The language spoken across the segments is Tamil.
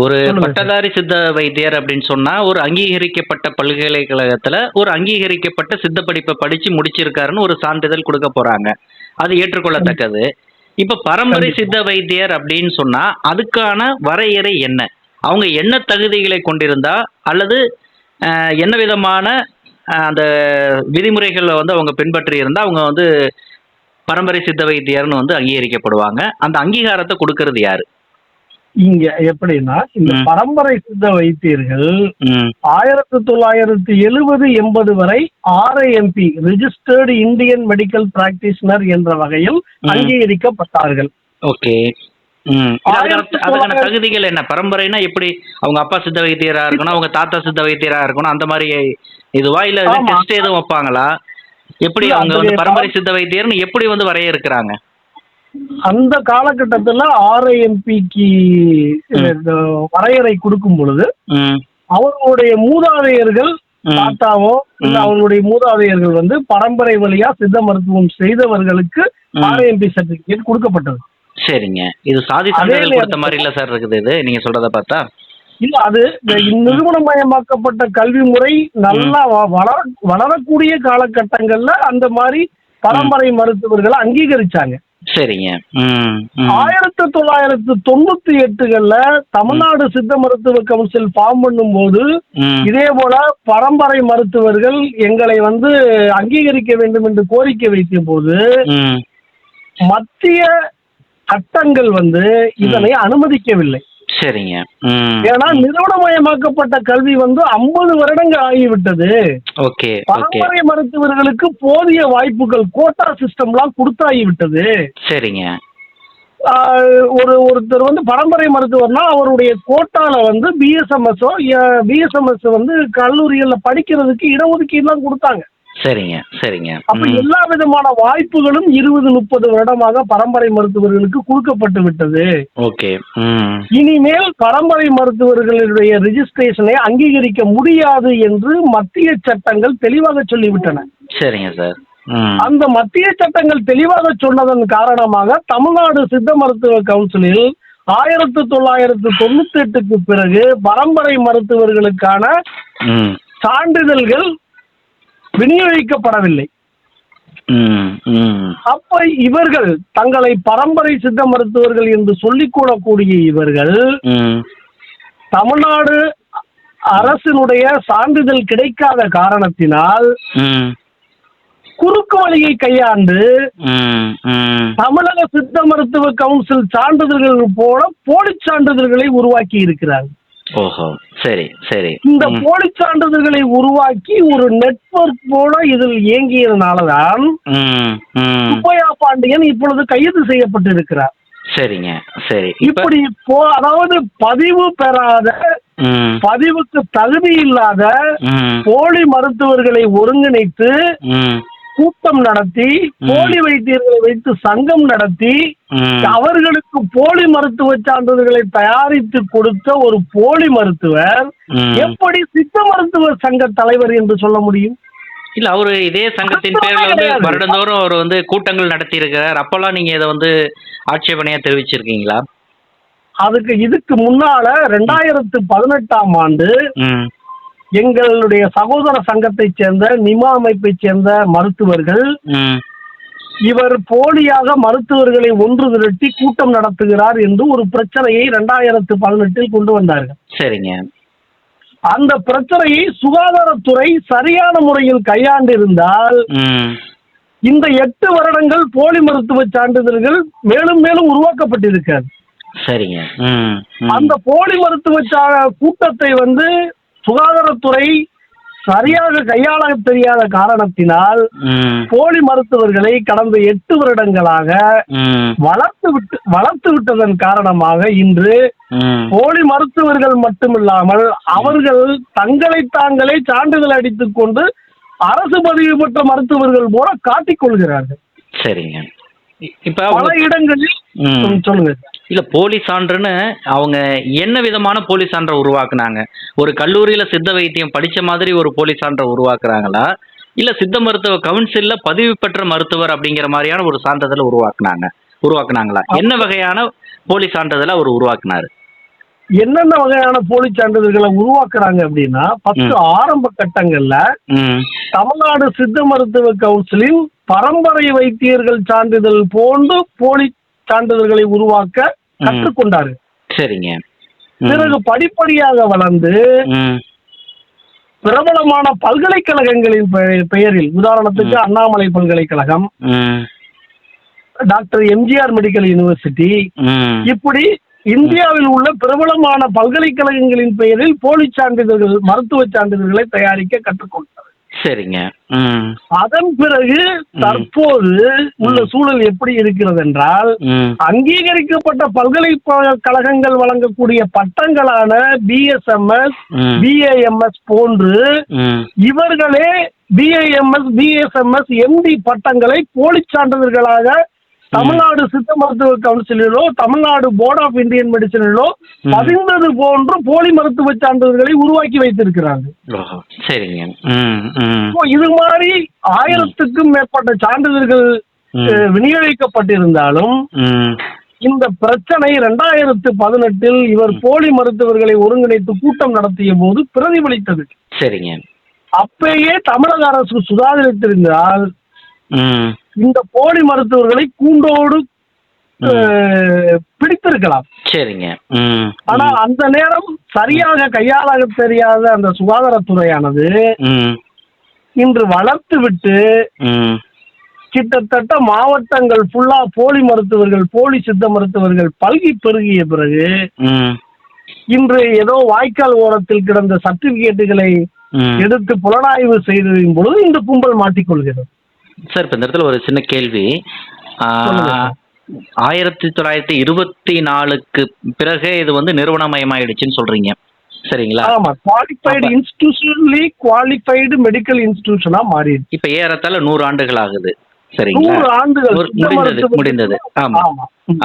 ஒரு. பட்டதாரி சித்த வைத்தியர் அப்படின்னு சொன்னா ஒரு அங்கீகரிக்கப்பட்ட பல்கலைக்கழகத்துல ஒரு அங்கீகரிக்கப்பட்ட சித்த படிப்பை படிச்சு முடிச்சிருக்காருன்னு ஒரு சான்றிதழ் கொடுக்க போறாங்க. அது ஏற்றுக்கொள்ளத்தக்கது. இப்ப பரம்பரை. சித்த வைத்தியர் அப்படின்னு சொன்னா அதுக்கான வரையறை என்ன? அவங்க என்ன தகுதிகளை கொண்டிருந்தா அல்லது என்ன விதமான அந்த விதிமுறைகளை வந்து அவங்க பின்பற்றி இருந்தா அவங்க வந்து பரம்பரை சித்த வைத்தியர்னு வந்து அங்கீகரிக்கப்படுவாங்க. அந்த அங்கீகாரத்தை கொடுக்கறது யாரு? இங்க எப்படின்னா இந்த. பரம்பரை சித்த வைத்தியர்கள் ஆயிரத்தி தொள்ளாயிரத்தி எழுபது எண்பது வரை RIMP registered Indian medical practitioner என்ற வகையில். அங்கீகரிக்கப்பட்டார்கள். ஓகே. அதுக்கான தகுதிகள் என்ன? பரம்பரைனா எப்படி? அவங்க அப்பா சித்த வைத்தியரா இருக்கணும் அவங்க தாத்தா சித்த வைத்தியரா இருக்கணும் அந்த மாதிரி இதுவா? இல்ல. டெஸ்ட் எதுவும் வைப்பாங்களா? எப்படி அவங்க வந்து பரம்பரை சித்த வைத்தியர்னு எப்படி வந்து வரையறுக்கிறாங்க? அந்த காலகட்டத்துல ஆர்ஐஎம்பிக்கு வரையறை கொடுக்கும் பொழுது அவர்களுடைய மூதாதையர்கள். தாத்தாவோ இல்ல. அவங்களுடைய மூதாதையர்கள் வந்து பரம்பரை வழியா சித்த மருத்துவம் செய்தவர்களுக்கு. ஆர்ஐஎம்பி சர்டிபிகேட் கொடுக்கப்பட்டது. சரிங்க. இது சாதி சான்றிதழ் கொடுத்த மாதிரி இல்ல சார் இருக்குது இது? நீங்க சொல்றத பார்த்தா? இல்ல அது நிறுவனமயமாக்கப்பட்ட கல்வி முறை நல்லா வளர வளரக்கூடிய காலகட்டங்கள்ல அந்த மாதிரி பரம்பரை மருத்துவர்களை அங்கீகரிச்சாங்க. சரிங்க. ஆயிரத்தி தொள்ளாயிரத்தி தொண்ணூத்தி எட்டுகள்ல தமிழ்நாடு சித்த மருத்துவ கவுன்சில் ஃபார்ம் பண்ணும்போது ம். இதே போல பரம்பரை மருத்துவர்கள் எங்களை வந்து அங்கீகரிக்க வேண்டும் என்று கோரிக்கை வைத்த போது மத்திய சட்டங்கள் வந்து இதனை அனுமதிக்கவில்லை. சரிங்க. ஏன்னா நிறுவனமயமாக்கப்பட்ட கல்வி வந்து ஐம்பது வருடங்கள் ஆகிவிட்டது. ஓகே பரம்பரை மருத்துவர்களுக்கு போதிய வாய்ப்புகள் கோட்டா சிஸ்டம்லாம் கொடுத்தாகிவிட்டது. சரிங்க. ஒரு ஒருத்தர் வந்து பரம்பரை மருத்துவர்னா அவருடைய கோட்டால வந்து பிஎஸ்எம்எஸ்ஓ பிஎஸ்எம்எஸ் வந்து கல்லூரிகள்ல படிக்கிறதுக்கு இடஒதுக்கீடுலாம் கொடுத்தாங்க. சரிங்க சரிங்க. அப்ப ம். எல்லா விதமான வாய்ப்புகளும் இருபது முப்பது வருடமாக பரம்பரை மருத்துவர்களுக்கு கொடுக்கப்பட்டு விட்டது. ஓகே ம். இனிமேல் பரம்பரை மருத்துவர்களுடைய ரெஜிஸ்ட்ரேஷனை அங்கீகரிக்க முடியாது என்று மத்திய சட்டங்கள் தெளிவாக சொல்லிவிட்டன. சரிங்க சார். ம். அந்த மத்திய சட்டங்கள் தெளிவாக சொன்னதன் காரணமாக தமிழ்நாடு சித்த மருத்துவ கவுன்சிலில் ஆயிரத்தி தொள்ளாயிரத்தி தொண்ணூத்தி எட்டுக்கு பிறகு பரம்பரை மருத்துவர்களுக்கான ம். சான்றிதழ்கள் விநியோகிக்கப்படவில்லை அப்ப இவர்கள் தங்களை பரம்பரை சித்த மருத்துவர்கள் என்று சொல்லிக் கூடக்கூடிய இவர்கள் தமிழ்நாடு அரசினுடைய சான்றிதழ் கிடைக்காத காரணத்தினால் குறுக்கு வழியை கையாண்டு தமிழக சித்த மருத்துவ கவுன்சில் சான்றிதழ்கள் போல போலி சான்றிதழ்களை உருவாக்கி இருக்கிறார் ஓஹோ சரி சரி. இந்த போலி சான்றிதழ்களை உருவாக்கி ஒரு நெட்வொர்க் போல இதில் இயங்கியதனாலதான் சுப்பையா பாண்டியன் இப்பொழுது கைது செய்யப்பட்டிருக்கிறார். சரிங்க சரி. இப்ப இப்படி போ அதாவது பதிவு பெறாத பதிவுக்கு தகுதி இல்லாத போலி மருத்துவர்களை ஒருங்கிணைத்து கூட்டம் நடத்தி போலி வைத்தியர்களை வைத்து சங்கம் நடத்தி அவர்களுக்கு போலி மருத்துவ சான்றிதழ்களை தயாரித்து கொடுத்த ஒரு போலி மருத்துவர் எப்படி சித்த மருத்துவ சங்க தலைவர் என்று சொல்ல முடியும்? இல்ல அவரு இதே சங்கத்தின் பேர்ல வந்து. வருடந்தோறும் அவர் வந்து கூட்டங்கள் நடத்தி இருக்கிறார் அப்பெல்லாம் நீங்க இதை வந்து ஆட்சேபனையா தெரிவிச்சிருக்கீங்களா? அதுக்கு இதுக்கு முன்னால ரெண்டாயிரத்து பதினெட்டாம் ஆண்டு எங்களுடைய சகோதர சங்கத்தைச் சேர்ந்த நிமா அமைப்பைச் சேர்ந்த மருத்துவர்கள் இவர் போலியாக மருத்துவர்களை ஒன்று திரட்டி கூட்டம் நடத்துகிறார் என்று ஒரு பிரச்சனையை ரெண்டாயிரத்து பதினெட்டில் கொண்டு வந்தார்கள். சரிங்க. அந்த பிரச்சனையை சுகாதாரத்துறை சரியான முறையில் கையாண்டிருந்தால் இந்த எட்டு வருடங்கள் போலி மருத்துவ சான்றிதழ்கள் மேலும் மேலும் உருவாக்கப்பட்டிருக்காது. சரிங்க. அந்த போலி மருத்துவ கூட்டத்தை வந்து சுகாதாரத்துறை சரியாக கையாள தெரியாத காரணத்தினால் போலி மருத்துவர்களை கடந்த எட்டு வருடங்களாக வளர்த்து விட்டு வளர்த்து விட்டதன் காரணமாக இன்று போலி மருத்துவர்கள் மட்டுமில்லாமல் அவர்கள் தங்களை தாங்களே சான்றிதழ் அடித்துக் கொண்டு அரசு பதிவு பெற்ற மருத்துவர்கள் போல காட்டிக் கொள்கிறார்கள். சரிங்க. இப்ப பல இடங்களில் சொல்லுங்க. இல்ல போலி சான்றுன்னு அவங்க என்ன விதமான போலி சான்றை உருவாக்குனாங்க? ஒரு கல்லூரியில சித்த வைத்தியம் படிச்ச மாதிரி ஒரு போலி சான்றை உருவாக்குறாங்களா? இல்ல சித்த மருத்துவ கவுன்சில்ல பதிவு பெற்ற மருத்துவர் அப்படிங்கிற மாதிரியான ஒரு சான்றிதழை உருவாக்குனாங்க உருவாக்குனாங்களா? என்ன வகையான போலி சான்றிதழை அவர் உருவாக்குனாரு? என்னென்ன வகையான போலி சான்றிதழ்களை உருவாக்குறாங்க அப்படின்னா ஃபர்ஸ்ட் ஆரம்ப கட்டங்கள்ல தமிழ்நாடு சித்த மருத்துவ கவுன்சிலின் பரம்பரை வைத்தியர்கள் சான்றிதழ் போன்று போலி சான்றிதழ்களை உருவாக்க. கற்றுக்கொண்டாரு. சரிங்க. பிறகு படிப்படியாக வளர்ந்து பிரபலமான பல்கலைக்கழகங்களின் பெயரில் உதாரணத்துக்கு அண்ணாமலை பல்கலைக்கழகம் டாக்டர் எம்ஜிஆர் மெடிக்கல் யூனிவர்சிட்டி இப்படி இந்தியாவில் உள்ள பிரபலமான பல்கலைக்கழகங்களின் பெயரில் போலி சான்றிதழ்கள் மருத்துவ சான்றிதழ்களை தயாரிக்க கற்றுக்கொண்டார். சரிங்க. ம். அதன் பிறகு தற்போது உள்ள சூழல் எப்படி இருக்கிறது என்றால் அங்கீகரிக்கப்பட்ட பல்கலைக்கழகங்கள் வழங்கக்கூடிய பட்டங்களான பிஎஸ்எம்எஸ் பிஏஎம்எஸ் போன்று இவர்களே பிஏஎம்எஸ் பிஎஸ்எம்எஸ் எம்டி பட்டங்களை போலி சான்றிதழ்களாக தமிழ்நாடு சித்த மருத்துவ கவுன்சிலிலோ தமிழ்நாடு போர்ட் ஆஃப் இந்தியன் மெடிசனிலோ. பதிந்தது போன்று போலி மருத்துவ சான்றிதழ்களை உருவாக்கி வைத்திருக்கிறாங்க. சரிங்க. இது மாதிரி ஆயிரத்துக்கும் மேற்பட்ட சான்றிதழ்கள் விநியோகிக்கப்பட்டிருந்தாலும் இந்த பிரச்சனை ரெண்டாயிரத்து பதினெட்டில் இவர் போலி மருத்துவர்களை ஒருங்கிணைத்து கூட்டம் நடத்திய போது பிரதிபலித்தது. சரிங்க. அப்பயே தமிழக அரசு சுதாரித்திருந்தால் ம். இந்த போலி மருத்துவர்களை கூண்டோடு பிடித்திருக்கலாம். சரிங்க. ம். ஆனா அந்த நேரம் சரியாக கையாள தெரியாத அந்த சுகாதாரத்துறையானது ம். இன்று வளர்த்து விட்டு ம். கிட்டத்தட்ட மாவட்டங்கள் ஃபுல்லா போலி மருத்துவர்கள் போலி சித்த மருத்துவர்கள் பல்கி பெருகிய பிறகு ம். இன்று ஏதோ வாய்க்கால் ஓரத்தில் கிடந்த சர்டிபிகேட்டுகளை எடுத்து புலனாய்வு செய்ததின் பொழுது இந்த கும்பல் மாட்டிக்கொள்கிறது. சார் இப்போ இந்த இடத்துல ஒரு சின்ன கேள்வி. ஆயிரத்தி தொள்ளாயிரத்தி இருபத்தி நாலுக்கு பிறகே இது வந்து நிறுவனமயமாயிடுச்சுன்னு சொல்றீங்க. சரிங்களா? ஆமா குவாலிஃபைடு இன்ஸ்டிடியூஷனலி குவாலிஃபைடு மெடிக்கல் இன்ஸ்டிடியூஷனா மாறிடுச்சு. இப்ப ஏறத்தாழ நூறு ஆண்டுகள் ஆகுது. சரிங்களா? முடிந்தது முடிந்தது. ஆமா.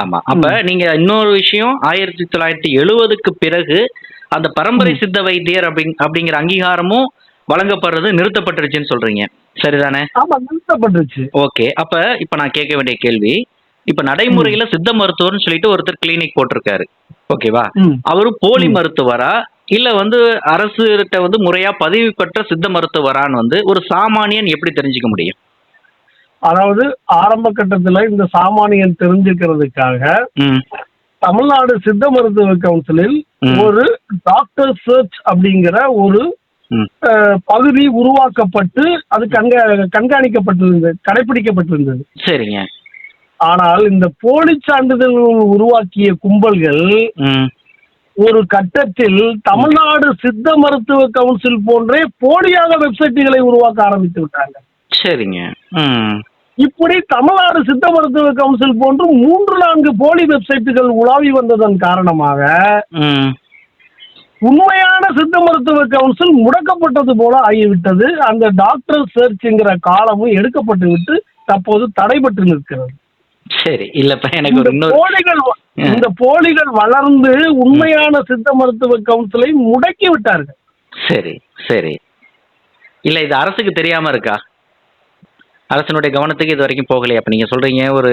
ஆமா. அப்ப நீங்க இன்னொரு விஷயம் ஆயிரத்தி தொள்ளாயிரத்தி எழுவதுக்கு பிறகு அந்த பரம்பரை சித்த வைத்தியர் அப்படிங் அப்படிங்கிற அங்கீகாரமும் வழங்கப்படுறது நிறுத்தப்பட்டுருச்சுன்னு சொல்றீங்க. சரிதானே? ஆமா நிறுத்தப்பட்டுருச்சு. ஓகே அப்ப இப்ப நான் கேட்க வேண்டிய கேள்வி இப்ப நடைமுறையில சித்த மருத்துவர்னு சொல்லிட்டு ஒருத்தர் கிளினிக் போட்டிருக்காரு. ஓகேவா. அவரு போலி மருத்துவரா? இல்ல வந்து அரசுகிட்ட வந்து முறையா பதிவு பெற்ற சித்த மருத்துவரான்னு வந்து ஒரு சாமானியன் எப்படி தெரிஞ்சுக்க முடியும்? அதாவது ஆரம்ப கட்டத்துல இந்த சாமானியன் தெரிஞ்சுக்கிறதுக்காக தமிழ்நாடு சித்த மருத்துவ கவுன்சிலில். ஒரு டாக்டர் சர்ச் அப்படிங்கிற ஒரு பகுதி உருவாக்கப்பட்டு அது கண்கா கண்காணிக்கப்பட்டிருந்தது கடைபிடிக்கப்பட்டிருந்தது சரிங்க. ஆனால் இந்த போலி சான்றிதழ்கள் உருவாக்கிய கும்பல்கள் ஒரு கட்டத்தில் தமிழ்நாடு சித்த மருத்துவ கவுன்சில் போன்றே போலியாக வெப்சைட்டுகளை உருவாக்க ஆரம்பித்து விட்டாங்க. சரிங்க. இப்படி தமிழ்நாடு சித்த மருத்துவ கவுன்சில் போன்று மூன்று நான்கு போலி வெப்சைட்டுகள் உலாவி வந்ததன் காரணமாக உண்மையான சித்த மருத்துவ கவுன்சில் முடக்கப்பட்டது போல ஆகிவிட்டது. அந்த டாக்டர் சர்ச்ங்கிற காலமும் எடுக்கப்பட்டு விட்டு தற்போது தடைபட்டு நிற்கிறது. சரி இல்லப்ப எனக்கு இந்த ஒரு போலிகள் இந்த போலிகள் வளர்ந்து உண்மையான சித்த மருத்துவ கவுன்சிலை முடக்கி விட்டார்கள் சரி சரி. இல்ல இது அரசுக்கு தெரியாம இருக்கா? அரசனுடைய கவனத்துக்கு இது வரைக்கும் போகலையா. அப்ப நீங்க சொல்றீங்க ஒரு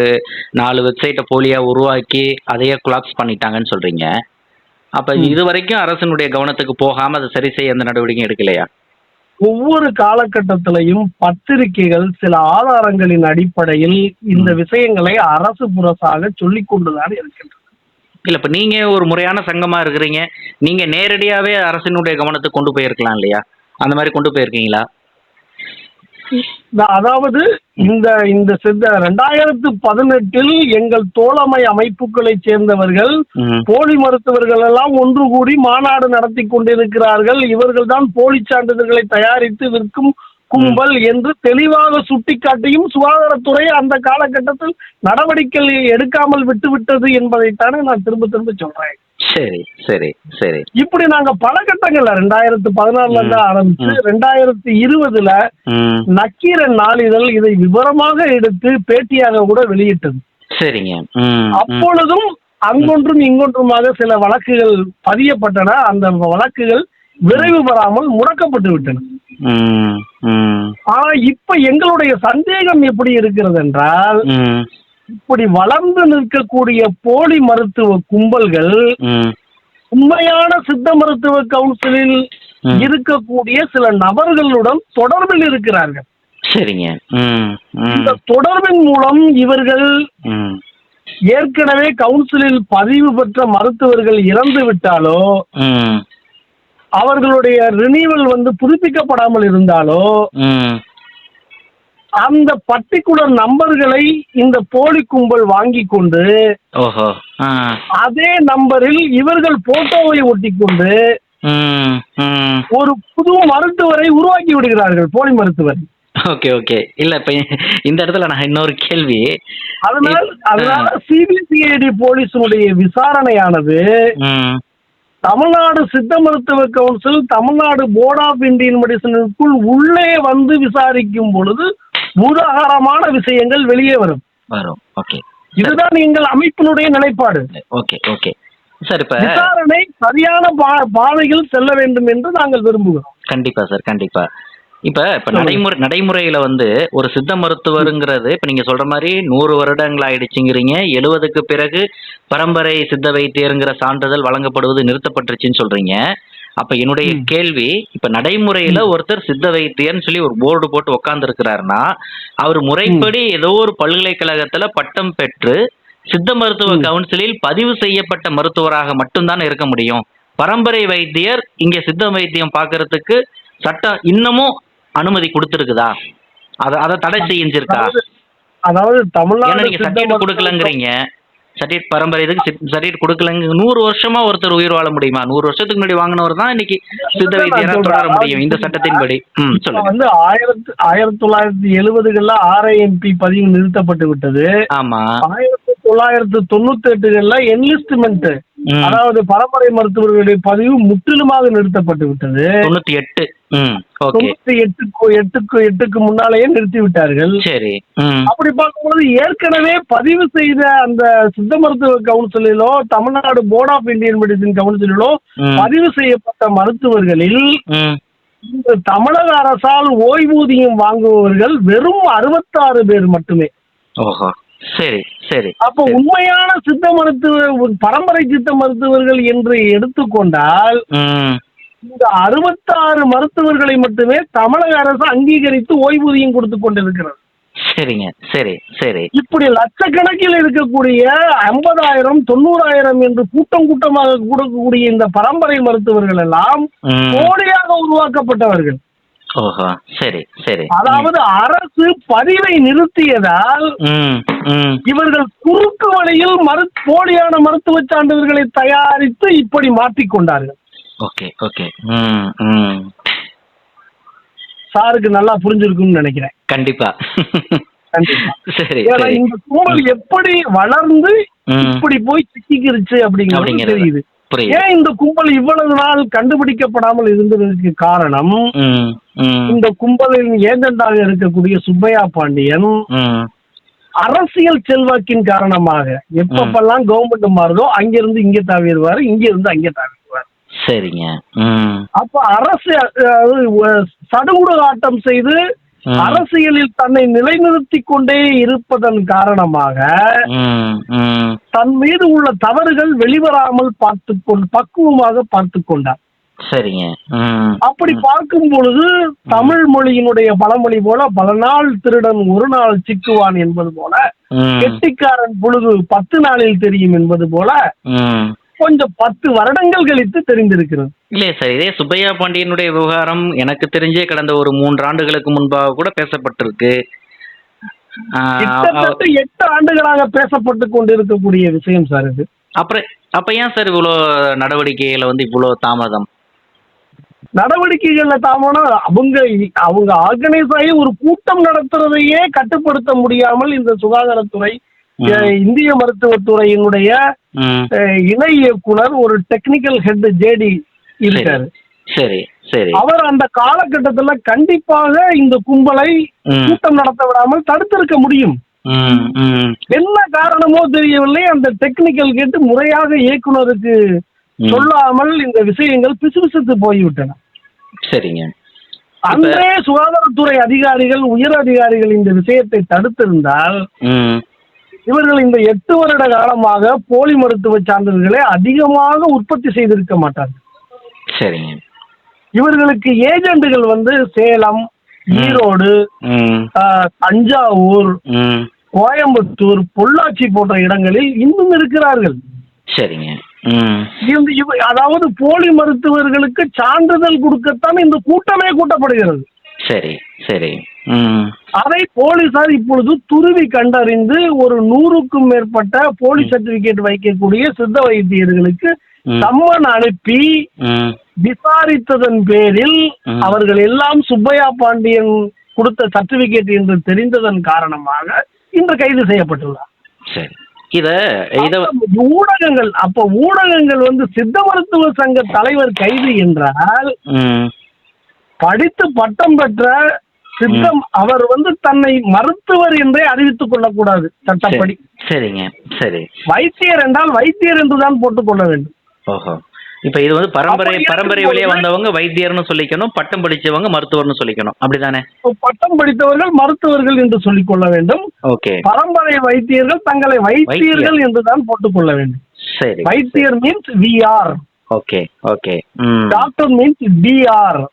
நாலு வெப்சைட்டை போலியா உருவாக்கி அதையே கொலாப்ஸ் பண்ணிட்டாங்கன்னு சொல்றீங்க. அப்ப இது வரைக்கும் அரசனுடைய கவனத்துக்கு போகாம அதை சரி செய்ய எந்த நடவடிக்கையும் எடுக்கலையா? ஒவ்வொரு காலகட்டத்திலையும் பத்திரிகைகள் சில ஆதாரங்களின் அடிப்படையில் இந்த விஷயங்களை அரசு புறசாக சொல்லிக் கொண்டுதான் இருக்கின்றன இல்ல இப்ப நீங்க ஒரு முறையான சங்கமா இருக்கிறீங்க. நீங்க நேரடியாவே அரசினுடைய கவனத்துக்கு கொண்டு போயிருக்கலாம் இல்லையா? அந்த மாதிரி கொண்டு போயிருக்கீங்களா? அதாவது இந்த இந்த சித்த ரெண்டாயிரத்து பதினெட்டில் எங்கள் தோழமை அமைப்புகளைச் சேர்ந்தவர்கள் போலி மருத்துவர்கள் எல்லாம் ஒன்று கூடி மாநாடு நடத்தி கொண்டிருக்கிறார்கள். இவர்கள் தான் போலி சான்றிதழ்களை தயாரித்து விற்கும் கும்பல் என்று தெளிவாக சுட்டிக்காட்டியும் சுகாதாரத்துறை அந்த காலகட்டத்தில் நடவடிக்கை எடுக்காமல் விட்டுவிட்டது என்பதைத்தானே நான் திரும்ப திரும்ப சொல்றேன். சரி சரி சரி. இப்படி நாங்க பல கட்டங்கள்ல ரெண்டாயிரத்து பதினாறுல இருந்து ஆரம்பிச்சு ரெண்டாயிரத்து இருபதுல நக்கீரன் நாளிதழ் இதை விவரமாக எடுத்து பேட்டியாக கூட வெளியிட்டது. சரிங்க. அப்பொழுதும் அங்கொன்றும் இங்கொன்றுமாக சில வழக்குகள் பதியப்பட்டன. அந்த வழக்குகள் விரைவு பெறாமல் முடக்கப்பட்டு விட்டன. ஆனா இப்ப எங்களுடைய சந்தேகம் எப்படி இருக்கிறது என்றால் இப்படி வளர்ந்து நிற்கக்கூடிய போலி மருத்துவ கும்பல்கள் உண்மையான சித்த மருத்துவ கவுன்சிலில். இருக்கக்கூடிய சில நபர்களுடன் தொடர்பில் இருக்கிறார்கள். சரிங்க. இந்த தொடர்பின் மூலம் இவர்கள் ஏற்கனவே கவுன்சிலில் பதிவு பெற்ற மருத்துவர்கள் இறந்து விட்டாலோ அவர்களுடைய ரினிவல் வந்து புதுப்பிக்கப்படாமல் இருந்தாலோ அந்த பர்டிகுலர் நம்பர்களை இந்த போலி கும்பல் வாங்கி கொண்டு ஓஹோ. அதே நம்பரில் இவர்கள் போட்டோவை ஒட்டிக்கொண்டு ம் ம். ஒரு புது மருத்துவரை உருவாக்கி விடுகிறார்கள் போலி மருத்துவர். Okay okay. இல்ல இப்ப இந்த இடத்துல நான் இன்னொரு கேள்வி. அதனால். அதனால சிபிசிஐடி போலீஸினுடைய விசாரணையானது தமிழ்நாடு சித்த மருத்துவ council Tamil Nadu board of Indian மெடிசனுக்குள் உள்ளே வந்து விசாரிக்கும் பொழுது பூதாகாரமான விஷயங்கள் வெளியே வரும். வரும். ஓகே இதுதான் எங்கள் அமைப்பினுடைய நிலைப்பாடு. ஓகே ஓகே சார் இப்ப விசாரணை சரியான பாதையில் செல்ல வேண்டும் என்று நாங்கள் விரும்புகிறோம். கண்டிப்பா சார் கண்டிப்பா. இப்ப இப்ப. நடைமுறை நடைமுறையில வந்து ஒரு சித்த மருத்துவருங்கிறது இப்ப நீங்க சொல்ற மாதிரி நூறு வருடங்கள் ஆயிடுச்சுங்கிறீங்க எழுவதுக்கு பிறகு பரம்பரை சித்த வைத்தியருங்கிற சான்றிதழ் வழங்கப்படுவது நிறுத்தப்பட்டுருச்சுன்னு சொல்றீங்க. அப்ப என்னுடைய. கேள்வி இப்ப நடைமுறையில ஒருத்தர் சித்த வைத்தியர்னு சொல்லி ஒரு போர்டு போட்டு உட்கார்ந்து இருக்கிறாருன்னா அவர் முறைப்படி ஏதோ ஒரு பல்கலைக்கழகத்துல பட்டம் பெற்று சித்த மருத்துவ. கவுன்சிலில் பதிவு செய்யப்பட்ட மருத்துவராக மட்டும்தான் இருக்க முடியும். பரம்பரை வைத்தியர் இங்க சித்த வைத்தியம் பார்க்கறதுக்கு சட்டம் இன்னமும் அனுமதி கொடுத்துருக்குதா? அத அதை தடை செஞ்சிருக்கா? அதாவது- தமிழ்நாடு நீங்க மருத்துவ கொடுக்கலங்கிறீங்க. சர்டிஃபிகேட் பரம்பரை இதுக்கு சர்டிஃபிகேட் கொடுக்கலங்க. நூறு வருஷமா ஒருத்தர் உயிர் வாழ முடியுமா? நூறு வருஷத்துக்கு முன்னாடி வாங்கினவர் தான் இன்னைக்கு சித்த வைத்தியரா நான் தொடர. முடியும் இந்த சட்டத்தின்படி. சொல்லுங்க. வந்து ஆயிரத்தி ஆயிரத்தி தொள்ளாயிரத்தி எழுபதுகள்ல ஆர்ஐஎம்பி பதிவு நிறுத்தப்பட்டு விட்டது. ஆமா. ஆயிரத்தி தொள்ளாயிரத்தி தொண்ணூத்தி எட்டுகள்ல என்லிஸ்ட்மெண்ட். அதாவது பரம்பரை மருத்துவர்களுடைய பதிவு முற்றிலுமாக நிறுத்தப்பட்டு விட்டது. தொண்ணூத்தி எட்டு. தொண்ணூத்தி எட்டுக்கு எட்டுக்கு எட்டுக்கு முன்னாலேயே நிறுத்தி விட்டார்கள் சரி அப்படி பார்க்கும்போது ஏற்கனவே பதிவு செய்த அந்த சித்த மருத்துவ கவுன்சிலிலோ Tamil Nadu board of Indian medicine கவுன்சிலிலோ ம். பதிவு செய்யப்பட்ட மருத்துவர்களில் இந்த தமிழக அரசால் ஓய்வூதியம் வாங்குபவர்கள் வெறும் அறுபத்தாறு பேர் மட்டுமே. ஓஹோ சரி. சரி அப்போ உண்மையான சித்த மருத்துவ பரம்பரை சித்த மருத்துவர்கள் என்று எடுத்துக்கொண்டால் இந்த அறுபத்தாறு மருத்துவர்களை மட்டுமே தமிழக அரசு அங்கீகரித்து ஓய்வூதியம் கொடுத்து கொண்டிருக்கிறது. சரிங்க சரி சரி. இப்படி லட்சக்கணக்கில் இருக்கக்கூடிய ஐம்பதாயிரம் தொண்ணூறாயிரம் என்று கூட்டம் கூட்டமாக கொடுக்கக்கூடிய இந்த பரம்பரை மருத்துவர்கள் எல்லாம் போலியாக உருவாக்கப்பட்டவர்கள். ஓஹோ சரி சரி. அதாவது அரசு பதிவை நிறுத்தியதால் இவர்கள் குறுக்கு வழியில் மரு போலியான மருத்துவ சான்றிதழ்களை தயாரித்து இப்படி மாற்றிக்கொண்டார்கள் ஓகே ஓகே. சாருக்கு நல்லா புரிஞ்சிருக்கும்னு நினைக்கிறேன். கண்டிப்பா. சரி இந்த கும்பல் எப்படி வளர்ந்து இப்படி போய் சிக்கிக்கிருச்சு அப்படிங்கிறது அப்படிங்கிறது. தெரியுது. ஏன் இந்த கும்பல் இவ்வளவு நாள் கண்டுபிடிக்கப்படாமல் இருந்ததற்கு காரணம்? இந்த கும்பலின் ஏஜெண்டாக இருக்கக்கூடிய சுப்பையா பாண்டியன் அரசியல் செல்வாக்கின் காரணமாக எப்பப்பெல்லாம் கவர்மெண்ட் மாறுதோ அங்கிருந்து இங்கே தாவிடுவாரு இங்க இருந்து அங்கே தாவிடுவார். சரிங்க. அப்ப அரசு சடுகுடு ஆட்டம் செய்து. அரசியலில் தன்னை நிலைநிறுத்தி கொண்டே இருப்பதன் காரணமாக தன் மீது உள்ள தவறுகள் வெளிவராமல் பார்த்து கொண்டு பக்குவமாக பார்த்து கொண்டார். சரிங்க. அப்படி பார்க்கும் பொழுது தமிழ் மொழியினுடைய பழமொழி போல பல நாள் திருடன் ஒரு நாள் சிக்குவான் என்பது போல கெட்டிக்காரன் புழுகு பத்து நாளில் தெரியும் என்பது போல கொஞ்சம் பத்து வருடங்கள் கழித்து தெரிந்திருக்கிறது. இல்லையே சார் இதே சுப்பையா பாண்டியனுடைய விவகாரம் எனக்கு தெரிஞ்சே கடந்த ஒரு மூன்று ஆண்டுகளுக்கு முன்பாக கூட பேசப்பட்டிருக்கு. கிட்டத்தட்ட எட்டு ஆண்டுகளாக பேசப்பட்டு கொண்டிருக்கக்கூடிய விஷயம் சார் இது. அப்புறம் அப்ப ஏன் சார் இவ்வளோ நடவடிக்கைகளை வந்து இவ்வளோ தாமதம்? நடவடிக்கைகள்ல தாமனா அவங்க அவங்க ஆர்கனைஸ் ஆகி ஒரு கூட்டம் நடத்துறதையே கட்டுப்படுத்த முடியாமல் இந்த சுகாதாரத்துறை இந்திய மருத்துவத்துறையினுடைய இணை இயக்குனர் ஒரு டெக்னிக்கல் ஹெட் ஜேடி இருக்காரு. சரி சரி அவர் அந்த காலகட்டத்துல கண்டிப்பாக இந்த கும்பலை கூட்டம் நடத்த விடாமல் தடுத்திருக்க முடியும். என்ன காரணமோ தெரியவில்லை. அந்த டெக்னிக்கல் கேட்டு முறையாக இயக்குனருக்கு. சொல்லாமல் இந்த விஷயங்கள் பிசுபிசுத்து போய்விட்டன. சரிங்க. அன்றே சுகாதாரத்துறை அதிகாரிகள் உயர் அதிகாரிகள் இந்த விஷயத்தை தடுத்திருந்தால் இவர்கள் இந்த எட்டு வருட காலமாக போலி மருத்துவ சான்றிதழ்களை அதிகமாக உற்பத்தி செய்திருக்க மாட்டார்கள். சரிங்க. இவர்களுக்கு ஏஜென்ட்டுகள் வந்து சேலம் ஈரோடு தஞ்சாவூர் கோயம்புத்தூர் பொள்ளாச்சி போன்ற இடங்களில் இன்னும் இருக்கிறார்கள். சரிங்க. அதாவது போலி மருத்துவர்களுக்கு சான்றிதழ் கொடுக்கத்தான் இந்த கூட்டமே கூட்டப்படுகிறது. சரி சரி. ம். அதை போலீசார் இப்பொழுது துருவி கண்டறிந்து ஒரு நூறுக்கும் மேற்பட்ட போலி சர்டிபிகேட் வைக்கக்கூடிய சித்த வைத்தியர்களுக்கு. சம்மன் அனுப்பி விசாரித்ததன் பேரில். அவர்கள் எல்லாம் சுப்பையா பாண்டியன் கொடுத்த சர்டிபிகேட் என்று தெரிந்ததன் காரணமாக இன்று கைது செய்யப்பட்டுள்ளார். சரி. இத இத ஊடகங்கள் அப்ப ஊடகங்கள் வந்து சித்த மருத்துவ சங்க தலைவர் கைது என்றால் படித்து பட்டம் பெற்ற சித்தம் அவர் வந்து தன்னை மருத்துவர் என்றே அறிவித்துக் கொள்ளக்கூடாது. சட்டப்படி. சரி. சரிங்க சரி. வைத்தியர் என்றால் வைத்தியர் என்றுதான் போட்டுக் கொள்ள வேண்டும். ஓஹோ. இப்போ இது வந்து பரம்பரை பரம்பரை வழியா வந்தவங்க வைத்தியர்னு சொல்லிக்கணும் பட்டம் படிச்சவங்க மருத்துவர்னு சொல்லிக்கணும். அப்படிதானே? பட்டம் படித்தவர்கள் மருத்துவர்கள் என்று சொல்லிக் கொள்ள வேண்டும். ஓகே. பரம்பரை வைத்தியர்கள் தங்களை வைத்தியர்கள் என்றுதான் போட்டுக் கொள்ள வேண்டும். சரி வைத்தியர் means V R okay okay. ம். Doctor means D R